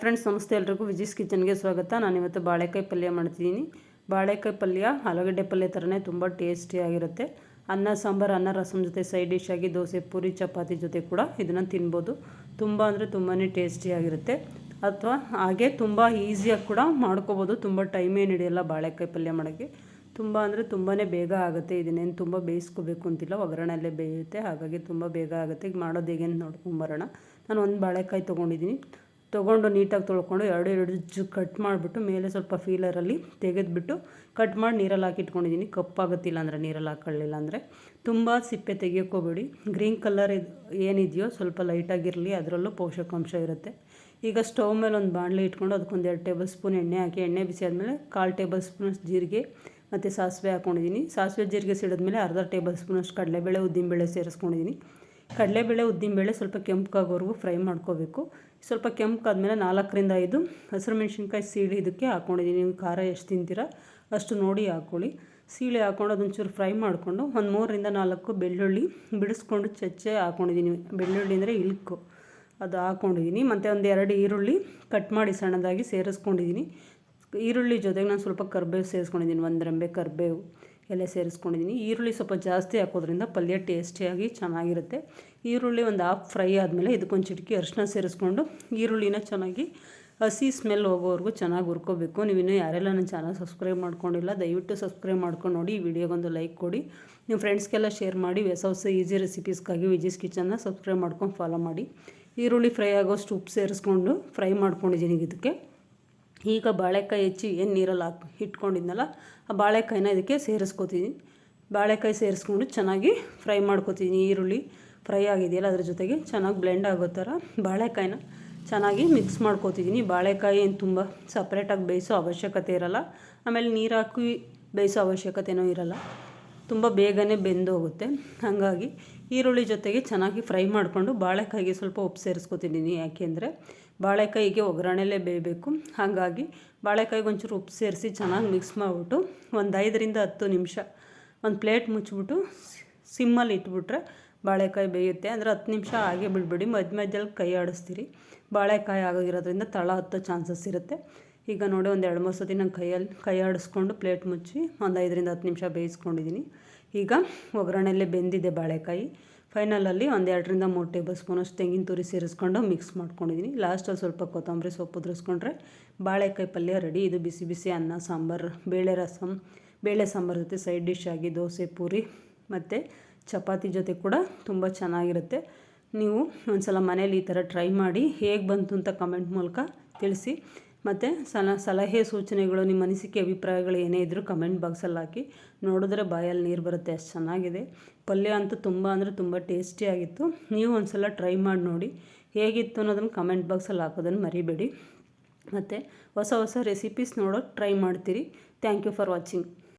Friends ನಮಸ್ತೆ ಎಲ್ರಿಗೂ. ವಿಜಿಸ್ ಕಿಚನ್ಗೆ ಸ್ವಾಗತ. ನಾನಿವತ್ತು ಬಾಳೆಕಾಯಿ ಪಲ್ಯ ಮಾಡ್ತಿದ್ದೀನಿ. ಬಾಳೆಕಾಯಿ ಪಲ್ಯ ಆಲೂಗಡ್ಡೆ ಪಲ್ಯ ಥರನೇ ತುಂಬ ಟೇಸ್ಟಿಯಾಗಿರುತ್ತೆ ಅನ್ನ, ಸಾಂಬಾರು, ಅನ್ನ ರಸಮ್ ಜೊತೆ ಸೈಡ್ ಡಿಶ್ ಆಗಿ ದೋಸೆ, ಪೂರಿ, ಚಪಾತಿ ಜೊತೆ ಕೂಡ ಇದನ್ನು ತಿನ್ಬೋದು. ತುಂಬ ಅಂದರೆ ತುಂಬಾ ಟೇಸ್ಟಿಯಾಗಿರುತ್ತೆ ಅಥವಾ ಹಾಗೆ ತುಂಬ ಈಸಿಯಾಗಿ ಕೂಡ ಮಾಡ್ಕೋಬೋದು. ತುಂಬ ಟೈಮೇನು ಹಿಡಿಯಲ್ಲ ಬಾಳೆಕಾಯಿ ಪಲ್ಯ ಮಾಡೋಕ್ಕೆ. ತುಂಬ ಅಂದರೆ ತುಂಬಾ ಬೇಗ ಆಗುತ್ತೆ. ಇದನ್ನೇನು ತುಂಬ ಬೇಯಿಸ್ಕೋಬೇಕು ಅಂತಿಲ್ಲ. ಒಗ್ಗರಣೆಯಲ್ಲೇ ಬೇಯುತ್ತೆ. ಹಾಗಾಗಿ ತುಂಬ ಬೇಗ ಆಗುತ್ತೆ. ಈಗ ಮಾಡೋದು ಹೇಗೆ ನೋಡ್ಕೊಂಬರೋಣ ನಾನು ಒಂದು ಬಾಳೆಕಾಯಿ ತೊಗೊಂಡಿದ್ದೀನಿ. ತೊಗೊಂಡು ನೀಟಾಗಿ ತೊಳ್ಕೊಂಡು ಎರಡು ಎರಡು ಜು ಕಟ್ ಮಾಡಿಬಿಟ್ಟು ಮೇಲೆ ಸ್ವಲ್ಪ ಫೀಲರಲ್ಲಿ ತೆಗೆದುಬಿಟ್ಟು ಕಟ್ ಮಾಡಿ ನೀರಲ್ಲಿ ಹಾಕಿ ಇಟ್ಕೊಂಡಿದ್ದೀನಿ. ಕಪ್ಪಾಗುತ್ತಿಲ್ಲ ಅಂದರೆ ನೀರಲ್ಲಿ ಹಾಕೊಳ್ಳಿಲ್ಲ ಅಂದರೆ. ತುಂಬ ಸಿಪ್ಪೆ ತೆಗಿಯೋಕ್ಕೋಬೇಡಿ ಗ್ರೀನ್ ಕಲರ್ ಏನಿದೆಯೋ ಸ್ವಲ್ಪ ಲೈಟಾಗಿರಲಿ, ಅದರಲ್ಲೂ ಪೋಷಕಾಂಶ ಇರುತ್ತೆ. ಈಗ ಸ್ಟವ್ ಮೇಲೆ ಒಂದು ಬಾಣಲೆ ಇಟ್ಕೊಂಡು ಅದಕ್ಕೊಂದು ಎರಡು ಟೇಬಲ್ ಸ್ಪೂನ್ ಎಣ್ಣೆ ಹಾಕಿ, ಎಣ್ಣೆ ಬಿಸಿ ಆದಮೇಲೆ ಕಾಲು ಟೇಬಲ್ ಸ್ಪೂನ್ ಜೀರಿಗೆ ಮತ್ತು ಸಾಸಿವೆ ಹಾಕ್ಕೊಂಡಿದ್ದೀನಿ ಸಾಸಿವೆ ಜೀರಿಗೆ ಸಿಡಿದ್ಮೇಲೆ ಅರ್ಧ ಟೇಬಲ್ ಸ್ಪೂನಷ್ಟು ಕಡಲೆಬೇಳೆ, ಉದ್ದಿನಬೇಳೆ ಸೇರಿಸ್ಕೊಂಡಿದ್ದೀನಿ. ಕಡಲೆಬೇಳೆ, ಉದ್ದಿನಬೇಳೆ ಸ್ವಲ್ಪ ಕೆಂಪಗಾಗೋವರೆಗೂ ಫ್ರೈ ಮಾಡ್ಕೋಬೇಕು. ಸ್ವಲ್ಪ ಕೆಂಪಾದ್ಮೇಲೆ ನಾಲ್ಕರಿಂದ ಐದು ಹಸಿರು ಮೆಣಸಿನ್ಕಾಯಿ ಸೀಳಿ ಇದಕ್ಕೆ ಹಾಕ್ಕೊಂಡಿದ್ದೀನಿ ನೀವು ಖಾರ ಎಷ್ಟು ತಿಂತೀರ ಅಷ್ಟು ನೋಡಿ ಹಾಕ್ಕೊಳ್ಳಿ ಸೀಳಿ ಹಾಕ್ಕೊಂಡು ಅದೊಂಚೂರು ಫ್ರೈ ಮಾಡಿಕೊಂಡು ಒಂದು ಮೂರರಿಂದ ನಾಲ್ಕು ಬೆಳ್ಳುಳ್ಳಿ ಬಿಡಿಸ್ಕೊಂಡು ಚಚ್ಚೆ ಹಾಕ್ಕೊಂಡಿದ್ದೀನಿ ಬೆಳ್ಳುಳ್ಳಿ ಅಂದರೆ ಇಲ್ಕು. ಅದು ಹಾಕ್ಕೊಂಡಿದ್ದೀನಿ ಮತ್ತು ಒಂದು ಎರಡು ಈರುಳ್ಳಿ ಕಟ್ ಮಾಡಿ ಸಣ್ಣದಾಗಿ ಸೇರಿಸ್ಕೊಂಡಿದ್ದೀನಿ. ಈರುಳ್ಳಿ ಜೊತೆಗೆ ನಾನು ಸ್ವಲ್ಪ ಕರ್ಬೇವು ಸೇರಿಸ್ಕೊಂಡಿದ್ದೀನಿ. ಒಂದು ರಂಬೆ ಕರ್ಬೇವು. ಎಲೆ ಸೇರಿಸ್ಕೊಂಡಿದ್ದೀನಿ. ಈರುಳ್ಳಿ ಸ್ವಲ್ಪ ಜಾಸ್ತಿ ಹಾಕೋದ್ರಿಂದ ಪಲ್ಯ ಟೇಸ್ಟಿಯಾಗಿ ಚೆನ್ನಾಗಿರುತ್ತೆ. ಈರುಳ್ಳಿ ಒಂದು ಹಾಫ್ ಫ್ರೈ ಆದಮೇಲೆ ಇದಕ್ಕೊಂದು ಚಿಟಕಿ ಅರಿಶಿನ ಸೇರಿಸ್ಕೊಂಡು ಈರುಳ್ಳಿನ ಚೆನ್ನಾಗಿ ಹಸಿ ಸ್ಮೆಲ್ ಹೋಗೋವರೆಗೂ ಚೆನ್ನಾಗಿ ಹುರ್ಕೋಬೇಕು. ನೀವಿನ್ನೂ ಯಾರೆಲ್ಲ ನನ್ನ ಚಾನಲ್ ಸಬ್ಸ್ಕ್ರೈಬ್ ಮಾಡ್ಕೊಂಡಿಲ್ಲ, ದಯವಿಟ್ಟು ಸಬ್ಸ್ಕ್ರೈಬ್ ಮಾಡ್ಕೊಂಡು ನೋಡಿ. ಈ ವಿಡಿಯೋಗೊಂದು ಲೈಕ್ ಕೊಡಿ. ನಿಮ್ಮ ಫ್ರೆಂಡ್ಸ್ಗೆಲ್ಲ ಶೇರ್ ಮಾಡಿ. ಹೊಸ ಹೊಸ ಈಸಿ ರೆಸಿಪೀಸ್ಗಾಗಿ ವಿಜಿಸ್ ಕಿಚನ್ನ ಸಬ್ಸ್ಕ್ರೈಬ್ ಮಾಡ್ಕೊಂಡು ಫಾಲೋ ಮಾಡಿ. ಈರುಳ್ಳಿ ಫ್ರೈ ಆಗೋಷ್ಟು ಉಪ್ಪು ಸೇರಿಸ್ಕೊಂಡು ಫ್ರೈ ಮಾಡ್ಕೊಂಡಿದ್ದೀನಿ ಇದಕ್ಕೆ. ಈಗ ಬಾಳೆಕಾಯಿ ಹೆಚ್ಚಿ ಏನು ನೀರಲ್ಲಿ ಹಾಕಿ, ಇಟ್ಕೊಂಡಿದ್ನಲ್ಲ, ಆ ಬಾಳೆಕಾಯಿನ ಇದಕ್ಕೆ ಸೇರಿಸ್ಕೊತೀನಿ ಬಾಳೆಕಾಯಿ ಸೇರಿಸ್ಕೊಂಡು ಚೆನ್ನಾಗಿ ಫ್ರೈ ಮಾಡ್ಕೋತೀನಿ ಈರುಳ್ಳಿ ಫ್ರೈ ಆಗಿದೆಯಲ್ಲ, ಅದ್ರ ಜೊತೆಗೆ ಚೆನ್ನಾಗಿ ಬ್ಲೆಂಡ್ ಆಗೋ ಥರ ಬಾಳೆಕಾಯಿನ ಚೆನ್ನಾಗಿ ಮಿಕ್ಸ್ ಮಾಡ್ಕೋತಿದ್ದೀನಿ ಬಾಳೆಕಾಯಿ ಏನು ತುಂಬ ಸಪ್ರೇಟಾಗಿ ಬೇಯಿಸೋ ಅವಶ್ಯಕತೆ ಇರಲ್ಲ. ಆಮೇಲೆ ನೀರು ಹಾಕಿ ಬೇಯಿಸೋ ಅವಶ್ಯಕತೆಯೂ ಇರಲ್ಲ. ತುಂಬ ಬೇಗನೆ ಬೆಂದು ಹೋಗುತ್ತೆ. ಹಾಗಾಗಿ ಈರುಳ್ಳಿ ಜೊತೆಗೆ ಚೆನ್ನಾಗಿ ಫ್ರೈ ಮಾಡಿಕೊಂಡು ಬಾಳೆಕಾಯಿಗೆ ಸ್ವಲ್ಪ ಉಪ್ಪು ಸೇರಿಸ್ಕೊತಿದ್ದೀನಿ. ಯಾಕೆಂದರೆ ಬಾಳೆಕಾಯಿಗೆ ಒಗ್ಗರಣೆಲೇ ಬೇಯಬೇಕು. ಹಾಗಾಗಿ ಬಾಳೆಕಾಯಿಗೆ ಒಂಚೂರು ಉಪ್ಪು ಸೇರಿಸಿ ಚೆನ್ನಾಗಿ ಮಿಕ್ಸ್ ಮಾಡಿಬಿಟ್ಟು ಒಂದು ಐದರಿಂದ ಹತ್ತು ನಿಮಿಷ ಒಂದು ಪ್ಲೇಟ್ ಮುಚ್ಚಿಬಿಟ್ಟು ಸಿಮ್ಮಲ್ಲಿ ಇಟ್ಬಿಟ್ರೆ ಬಾಳೆಕಾಯಿ ಬೇಯುತ್ತೆ. ಅಂದರೆ ಹತ್ತು ನಿಮಿಷ ಹಾಗೆ ಬಿಡ್ಬೇಡಿ. ಮಧ್ಯ ಮಧ್ಯದಲ್ಲಿ ಕೈ ಆಡಿಸ್ತೀರಿ. ಬಾಳೆಕಾಯಿ ಆಗೋಗಿರೋದ್ರಿಂದ ತಳ ಹತ್ತೋ ಚಾನ್ಸಸ್ ಇರುತ್ತೆ. ಈಗ ನೋಡಿ ಒಂದು ಎರಡು ಮೂರು ಸತಿ ನಾನು ಕೈಯಲ್ಲಿ ಕೈ ಆಡಿಸ್ಕೊಂಡು ಪ್ಲೇಟ್ ಮುಚ್ಚಿ ಒಂದು ಐದರಿಂದ ಹತ್ತು ನಿಮಿಷ ಬೇಯಿಸ್ಕೊಂಡಿದ್ದೀನಿ ಈಗ ಒಗ್ಗರಣೆಲ್ಲೇ ಬೆಂದಿದೆ ಬಾಳೆಕಾಯಿ. ಫೈನಲಲ್ಲಿ ಒಂದು ಎರಡರಿಂದ ಮೂರು ಟೇಬಲ್ ಸ್ಪೂನಷ್ಟು ತೆಂಗಿನ ತುರಿ ಸೇರಿಸ್ಕೊಂಡು ಮಿಕ್ಸ್ ಮಾಡ್ಕೊಂಡಿದ್ದೀನಿ ಲಾಸ್ಟಲ್ಲಿ ಸ್ವಲ್ಪ ಕೊತ್ತಂಬರಿ ಸೊಪ್ಪು ಉದುರಿಸ್ಕೊಂಡ್ರೆ ಬಾಳೆಕಾಯಿ ಪಲ್ಯ ರೆಡಿ ಇದು ಬಿಸಿ ಬಿಸಿ ಅನ್ನ, ಸಾಂಬಾರು, ಬೇಳೆ ರಸಮ್ ಬೇಳೆ ಸಾಂಬಾರು ಜೊತೆ ಸೈಡ್ ಡಿಶ್ ಆಗಿ ದೋಸೆ, ಪೂರಿ ಮತ್ತು ಚಪಾತಿ ಜೊತೆ ಕೂಡ ತುಂಬ ಚೆನ್ನಾಗಿರುತ್ತೆ. ನೀವು ಒಂದು ಸಲ ಮನೇಲಿ ಈ ಥರ ಟ್ರೈ ಮಾಡಿ ಹೇಗೆ ಬಂತು ಅಂತ ಕಮೆಂಟ್ ಮೂಲಕ ತಿಳಿಸಿ. ಮತ್ತು ಸಲ, ಸಲಹೆ ಸೂಚನೆಗಳು, ನಿಮ್ಮ ಅನಿಸಿಕೆ, ಅಭಿಪ್ರಾಯಗಳು ಏನೇ ಇದ್ದರೂ ಕಮೆಂಟ್ ಬಾಕ್ಸಲ್ಲಿ ಹಾಕಿ. ನೋಡಿದ್ರೆ ಬಾಯಲ್ಲಿ ನೀರು ಬರುತ್ತೆ, ಅಷ್ಟು ಚೆನ್ನಾಗಿದೆ. ಪಲ್ಯ ಅಂತೂ ತುಂಬ ಅಂದರೆ ತುಂಬ ಟೇಸ್ಟಿಯಾಗಿತ್ತು ನೀವು ಒಂದು ಸಲ ಟ್ರೈ ಮಾಡಿ ನೋಡಿ. ಹೇಗಿತ್ತು ಅನ್ನೋದನ್ನು ಕಮೆಂಟ್ ಬಾಕ್ಸಲ್ಲಿ ಹಾಕೋದನ್ನು ಮರಿಬೇಡಿ. ಮತ್ತು ಹೊಸ ಹೊಸ ರೆಸಿಪೀಸ್ ನೋಡೋಕ್ಕೆ ಟ್ರೈ ಮಾಡ್ತೀರಿ. Thank you for watching